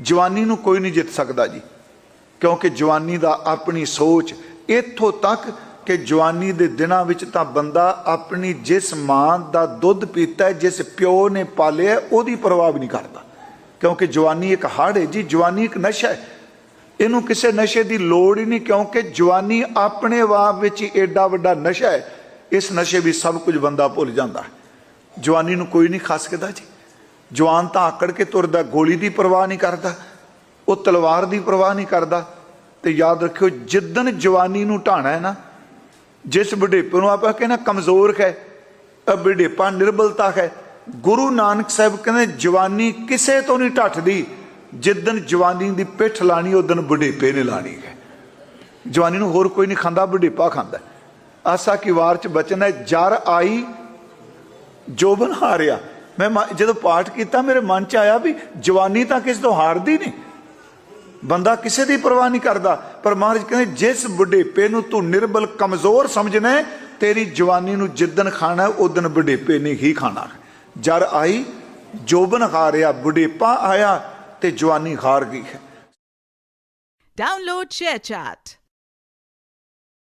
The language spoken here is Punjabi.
ਜਵਾਨੀ ਨੂੰ ਕੋਈ ਨਹੀਂ ਜਿੱਤ ਸਕਦਾ ਜੀ। ਕਿਉਂਕਿ ਜਵਾਨੀ ਦਾ ਆਪਣੀ ਸੋਚ, ਇੱਥੋਂ ਤੱਕ ਕਿ ਜਵਾਨੀ ਦੇ ਦਿਨਾਂ ਵਿੱਚ ਤਾਂ ਬੰਦਾ ਆਪਣੀ ਜਿਸ ਮਾਂ ਦਾ ਦੁੱਧ ਪੀਤਾ ਜਿਸ ਪਿਓ ਨੇ ਪਾਲਿਆ ਉਹਦੀ ਪਰਵਾਹ ਵੀ ਨਹੀਂ ਕਰਦਾ। ਕਿਉਂਕਿ ਜਵਾਨੀ ਇੱਕ ਹੜ ਹੈ ਜੀ, ਜਵਾਨੀ ਇੱਕ ਨਸ਼ਾ ਹੈ। ਇਹਨੂੰ ਕਿਸੇ ਨਸ਼ੇ ਦੀ ਲੋੜ ਹੀ ਨਹੀਂ, ਕਿਉਂਕਿ ਜਵਾਨੀ ਆਪਣੇ ਆਪ ਵਿੱਚ ਹੀ ਐਡਾ ਵੱਡਾ ਨਸ਼ਾ ਹੈ। ਇਸ ਨਸ਼ੇ ਵੀ ਸਭ ਕੁਝ ਬੰਦਾ ਭੁੱਲ ਜਾਂਦਾ ਜਵਾਨੀ ਨੂੰ ਕੋਈ ਨਹੀਂ ਖਾ ਸਕਦਾ ਜੀ। ਜਵਾਨ ਤਾਂ ਆਕੜ ਕੇ ਤੁਰਦਾ, ਗੋਲੀ ਦੀ ਪਰਵਾਹ ਨਹੀਂ ਕਰਦਾ, ਉਹ ਤਲਵਾਰ ਦੀ ਪਰਵਾਹ ਨਹੀਂ ਕਰਦਾ। ਤੇ ਯਾਦ ਰੱਖਿਓ ਜਿੱਦਨ ਜਵਾਨੀ ਨੂੰ ਢਾਣਾ ਹੈ ਨਾ, ਜਿਸ ਬੁਢੇਪੇ ਨੂੰ ਆਪਾਂ ਕਹਿੰਦੇ ਕਮਜ਼ੋਰ ਹੈ ਅ ਬੁਢੇਪਾ ਨਿਰਬਲਤਾ ਹੈ। ਗੁਰੂ ਨਾਨਕ ਸਾਹਿਬ ਕਹਿੰਦੇ, ਜਵਾਨੀ ਕਿਸੇ ਤੋਂ ਨਹੀਂ ਢੱਠਦੀ ਜਿੱਦਨ ਜਵਾਨੀ ਦੀ ਪਿੱਠ ਲਾਣੀ ਉਦਨ ਬੁਢੇਪੇ ਨੇ ਲਾਣੀ ਹੈ। ਜਵਾਨੀ ਨੂੰ ਹੋਰ ਕੋਈ ਨਹੀਂ ਖਾਂਦਾ, ਬੁਢੇਪਾ ਖਾਂਦਾ ਆਸਾ ਕੀ ਵਾਰ ਚ ਬਚਨ ਹੈ, ਜਰ ਆਈ, ਜੋਬਨ ਹਾਰਿਆ। ਮੈਂ ਜਦੋਂ ਪਾਠ ਕੀਤਾ, ਮੇਰੇ ਮਨ ਚ ਆਇਆ ਵੀ ਜਵਾਨੀ ਤਾਂ ਕਿਸ ਤੋਂ ਹਾਰਦੀ ਨਹੀਂ। ਬੰਦਾ ਕਿਸੇ ਦੀ ਪਰਵਾਹ ਨਹੀਂ ਕਰਦਾ। ਪਰ ਮਹਾਰਾਜ ਕਹਿੰਦੇ, ਜਿਸ ਬੁਢੇਪੇ ਨੂੰ ਤੂੰ ਨਿਰਬਲ ਕਮਜ਼ੋਰ ਸਮਝਣਾ ਤੇਰੀ ਜਵਾਨੀ ਨੂੰ ਜਿੱਦਨ ਖਾਣਾ ਉਦਨ ਬੁਢੇਪੇ ਨੇ ਹੀ ਖਾਣਾ ਜਰ ਆਈ, ਜੋਬਨ ਹਾਰਿਆ, ਬੁਢੇਪਾ ਆਇਆ ਤੇ ਜਵਾਨੀ ਹਾਰ ਗਈ ਹੈ। Download ShareChat.